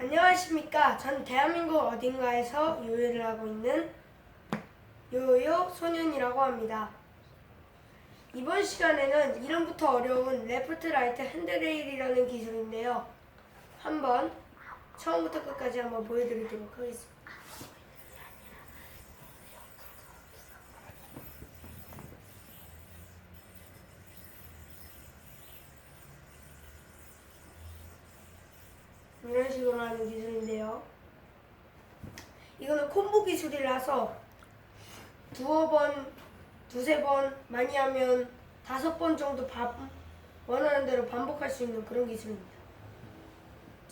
안녕하십니까. 전 대한민국 어딘가에서 요요를 하고 있는 요요 소년이라고 합니다. 이번 시간에는 이름부터 어려운 레프트 라이트 핸드레일이라는 기술인데요. 한번 처음부터 끝까지 한번 보여드리도록 하겠습니다. 이런 식으로 하는 기술인데요. 이거는 콤보 기술이라서 두어 번, 두세 번, 많이 하면 다섯 번 정도 반, 원하는 대로 반복할 수 있는 그런 기술입니다.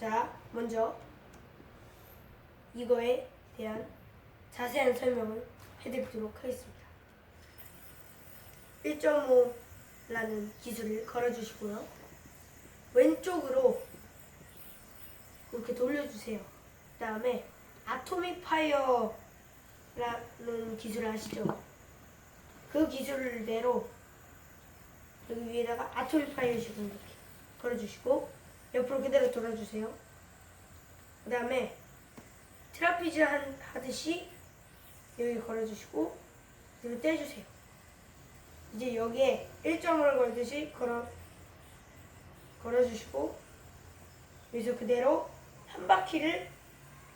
자, 먼저 이거에 대한 자세한 설명을 해드리도록 하겠습니다. 1.5라는 기술을 걸어주시고요. 왼쪽으로 이렇게 돌려주세요. 그 다음에 아토믹 파이어라는 기술을 아시죠? 그 기술대로 여기 위에다가 아토믹 파이어 식으로 이렇게 걸어주시고 옆으로 그대로 돌아주세요. 그 다음에 트라피즈 한- 하듯이 여기 걸어주시고 그리고 떼주세요. 이제 여기에 1점을 걸듯이 걸어 걸어주시고 여기서 그대로 한 바퀴를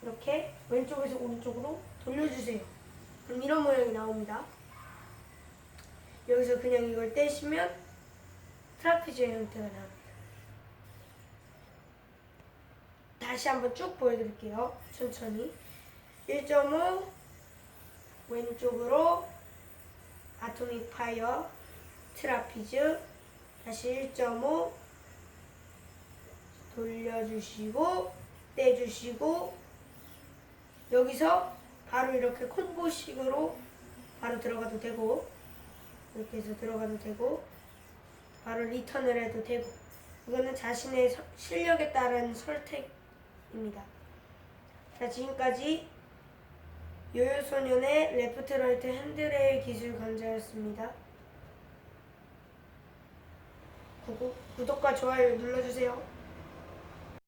이렇게 왼쪽에서 오른쪽으로 돌려주세요. 그럼 이런 모양이 나옵니다. 여기서 그냥 이걸 떼시면 트라피즈의 형태가 나옵니다. 다시 한번 쭉 보여드릴게요. 천천히. 1.5 왼쪽으로 아토믹 파이어 트라피즈 다시 1.5 돌려주시고 떼주시고 여기서 바로 이렇게 콤보식으로 바로 들어가도 되고 이렇게 해서 들어가도 되고 바로 리턴을 해도 되고 이거는 자신의 서- 실력에 따른 선택입니다. 자 지금까지 요요소년의 레프트 라이트 핸드레일 기술 강좌였습니다. 구독, 구독과 좋아요 눌러주세요.